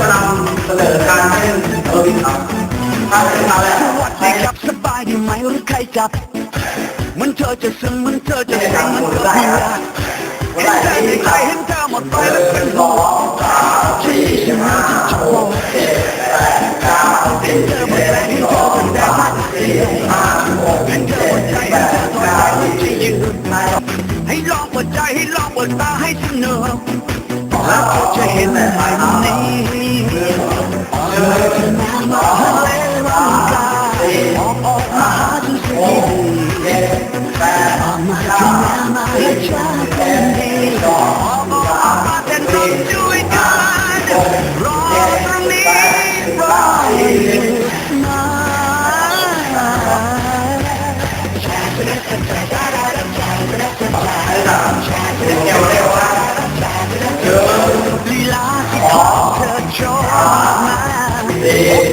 จะนำเสนอการเต้นแอโรบิกครับถ้าเป็นคราวแรกสวัสดีครับสบายดีไหมหรือใครจับมันเธอจะซึ้งมันเธอจะเซ็งมันเธอเบื่อเห็นเธอในใจเห็นเธอหมดไปแล้วเป็นห่วงที่ฉันม่ที่จะบอกเห็นเธอหมดแรงเห็นเธอแสดงมาเสียเห็นเธอหมดใจเห็นเธอถอยใจมันจะยืนให้ลองเปิดใจให้ลองเปิดตาให้เสนุกแล้วเธอจะเห็นใหม่วัน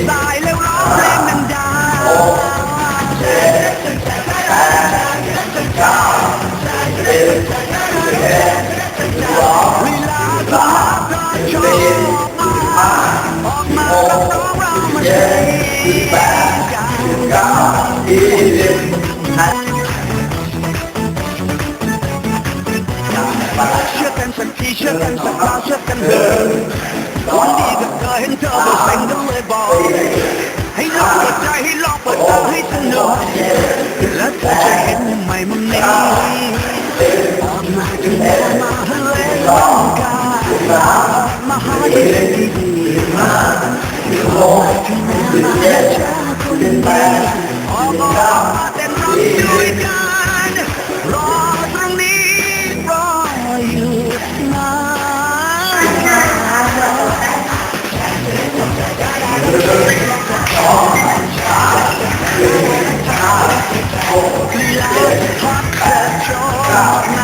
ตายแล้วร้องเพลงดังๆลีลาที่เธอโชว์มาออกมาแล้วร้องเรามาเต้นกันยี่สิบนเชื่อกันสักทีเชื่อกันสักคราวเชื่อกันเถอะวัน สิบเจ็ดิบแปดสิบเก้ยี่สิบรอตรงนี้รออยู่นานสองสามสี่ห้าหกเจ็ดแปดเก้า